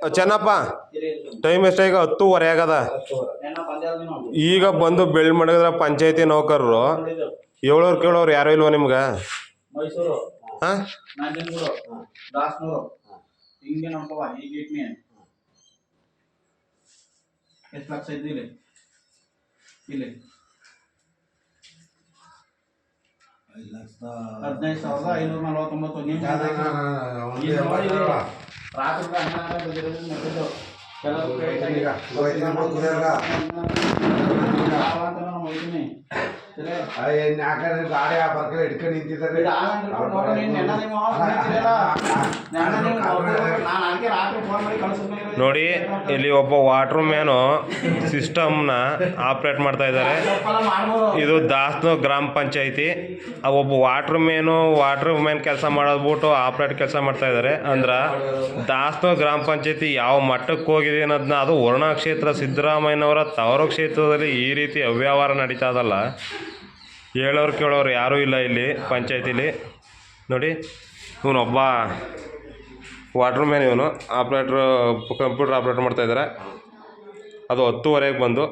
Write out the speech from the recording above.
Chennappa time ಎಷ್ಟಾಗ ಹತ್ತುವರೆ ಆಗದ. ಈಗ ಬಂದು ಬೆಳ್ ಮಾಡಿದ್ರೆ ಪಂಚಾಯತಿ ನೌಕರರು. ಏಳೋರ್ ಕೇಳೋರು ಯಾರು ಇಲ್ವಾ ನಿಮ್ಗ? ಹದಿನೈದು ಸಾವಿರದ ಐನೂರ ನಲವತ್ತೊಂಬತ್ತು. ರಾತ್ರಿ ಹನ್ನೆರಡು. ಕೆಲವ್ರು ಹೋಗ್ತೀನಿ. ಸರಿ? ಗಾಡಿ ಆ ಬರ್ಕಲ್ ಹಿಡ್ಕೊಂಡು ನಿಂತಿದ್ದಾರೆ ನೋಡು, ಇಲ್ಲಿ ಒಬ್ಬ ವಾಟರ್ ಮ್ಯಾನು ಸಿಸ್ಟಮ್ನ ಆಪ್ರೇಟ್ ಮಾಡ್ತಾ ಇದ್ದಾರೆ. ಇದು ದಾಸ್ನು ಗ್ರಾಮ ಪಂಚಾಯತಿ. ಒಬ್ಬ ವಾಟರ್ ಮ್ಯಾನು ವಾಟರ್ ಮ್ಯಾನ್ ಕೆಲಸ ಮಾಡೋದ್ಬಿಟ್ಟು ಆಪ್ರೇಟ್ ಕೆಲಸ ಮಾಡ್ತಾ ಇದ್ದಾರೆ. ಅಂದ್ರೆ ದಾಸ್ನು ಗ್ರಾಮ ಪಂಚಾಯತಿ ಯಾವ ಮಟ್ಟಕ್ಕೆ ಹೋಗಿದೆ ಅನ್ನೋದನ್ನ ಅದು ವರ್ಣ ಕ್ಷೇತ್ರ ಸಿದ್ದರಾಮಯ್ಯನವರ ತವರು ಕ್ಷೇತ್ರದಲ್ಲಿ ಈ ರೀತಿ ಅವ್ಯವಹಾರ ನಡೀತಾ ಇದಲ್ಲ. ಹೇಳೋರು ಕೇಳೋರು ಯಾರೂ ಇಲ್ಲ ಇಲ್ಲಿ ಪಂಚಾಯತಿಲಿ. ನೋಡಿ, ಇವನೊಬ್ಬ ವಾಟರ್ ಮ್ಯಾನ್ ಇವನು. ಆಪ್ರೇಟ್ರು ಕಂಪ್ಯೂಟರ್ ಆಪ್ರೇಟ್ ಮಾಡ್ತಾ ಇದ್ದಾರೆ ಅದು ಹತ್ತುವರೆಗೆ ಬಂದು